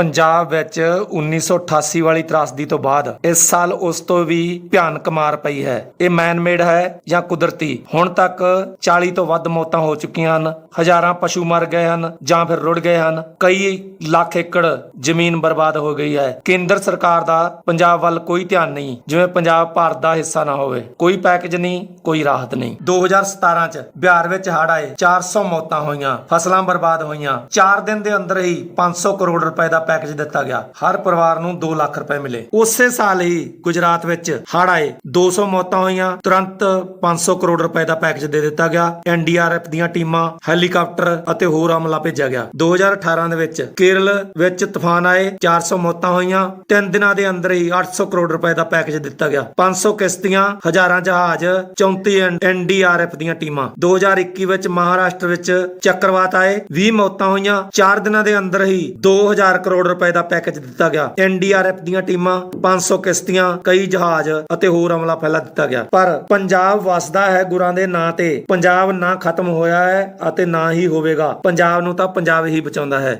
ਪੰਜਾਬ ਵਿੱਚ 1988 ਵਾਲੀ ਤਰਾਸਦੀ ਤੋਂ ਬਾਅਦ ਇਸ ਸਾਲ ਉਸ ਤੋਂ ਵੀ ਭਿਆਨਕ ਮਾਰ ਪਈ ਹੈ। ਇਹ ਮੈਨਮੇਡ ਹੈ ਜਾਂ ਕੁਦਰਤੀ? ਹੁਣ ਤੱਕ 40 ਤੋਂ ਵੱਧ ਮੌਤਾਂ ਹੋ ਚੁੱਕੀਆਂ ਹਨ। ਹਜ਼ਾਰਾਂ ਪਸ਼ੂ ਮਰ ਗਏ ਹਨ ਜਾਂ ਫਿਰ ਰੁੜ ਗਏ ਹਨ। ਕਈ ਲੱਖ ਏਕੜ ਜ਼ਮੀਨ ਬਰਬਾਦ ਹੋ ਗਈ ਹੈ। ਕੇਂਦਰ ਸਰਕਾਰ ਦਾ ਪੰਜਾਬ ਵੱਲ ਕੋਈ ਧਿਆਨ ਨਹੀਂ, ਜਿਵੇਂ ਪੰਜਾਬ ਭਾਰਤ ਦਾ ਹਿੱਸਾ ਨਾ ਹੋਵੇ। ਕੋਈ ਪੈਕੇਜ ਨਹੀਂ, ਕੋਈ ਰਾਹਤ ਨਹੀਂ। 2017 ਚ ਬਿਹਾਰ ਵਿੱਚ ਹੜ੍ਹ ਆਏ 400 ਮੌਤਾਂ ਹੋਈਆਂ, ਫਸਲਾਂ ਬਰਬਾਦ ਹੋਈਆਂ। 4 ਦਿਨ ਦੇ ਅੰਦਰ ਹੀ 500 ਕਰੋੜ ਰੁਪਏ ਦਾ ਪੈਕੇਜ ਦਿੱਤਾ ਗਿਆ। ਹਰ ਪਰਿਵਾਰ ਨੂੰ 2 ਲੱਖ ਰੁਪਏ ਮਿਲੇ। ਉਸੇ ਸਾਲ ਹੀ ਗੁਜਰਾਤ ਵਿੱਚ ਹੜ੍ਹ ਆਏ। 200 ਮੌਤਾਂ ਹੋਈਆਂ। ਤੁਰੰਤ 500 ਕਰੋੜ ਰੁਪਏ ਦਾ ਪੈਕੇਜ ਦੇ ਦਿੱਤਾ ਗਿਆ। ਐਨਡੀਆਰਐਫ ਦੀਆਂ ਟੀਮਾਂ, ਹੈਲੀਕਾਪਟਰ ਅਤੇ ਹੋਰ ਅਮਲਾ ਭੇਜਿਆ ਗਿਆ। 2018 ਦੇ ਵਿੱਚ ਕੇਰਲ ਵਿੱਚ ਤੂਫਾਨ ਆਏ। 400 ਮੌਤਾਂ ਹੋਈਆਂ। 3 ਦਿਨਾਂ ਦੇ ਅੰਦਰ ਹੀ 800 ਕਰੋੜ ਰੁਪਏ ਦਾ ਪੈਕੇਜ ਦਿੱਤਾ ਗਿਆ। 500 ਕਿਸ਼ਤੀਆਂ, ਹਜ਼ਾਰਾਂ ਜਹਾਜ਼ 34 ਐਨਡੀਆਰਐਫ ਦੀਆਂ ਟੀਮਾਂ। 2021 ਵਿੱਚ ਮਹਾਰਾਸ਼ਟਰ ਵਿੱਚ ਚੱਕਰਵਾਤ ਆਏ। 20 ਮੌਤਾਂ ਹੋਈਆਂ। 4 ਦਿਨਾਂ ਦੇ ਅੰਦਰ ਹੀ 2000 ਕਰੋੜ ਰੁਪਏ ਦਾ ਪੈਕੇਜ ਦਿੱਤਾ ਗਿਆ। ਐਨਡੀਆਰਐਫ ਦੀਆਂ ਟੀਮਾਂ 500 ਕਿਸ਼ਤੀਆਂ, ਕਈ ਜਹਾਜ਼ ਅਤੇ ਹੋਰ ਅਮਲਾ ਫੈਲਾ ਦਿੱਤਾ ਗਿਆ। ਪਰ ਪੰਜਾਬ ਵਸਦਾ ਹੈ ਗੁਰਾਂ ਦੇ ਨਾਂ ਤੇ। ਪੰਜਾਬ ਨਾ ਖਤਮ ਹੋਇਆ ਹੈ ਅਤੇ ਨਾ ਹੀ ਹੋਵੇਗਾ। ਪੰਜਾਬ ਨੂੰ ਤਾਂ ਪੰਜਾਬ ਹੀ ਬਚਾਉਂਦਾ ਹੈ।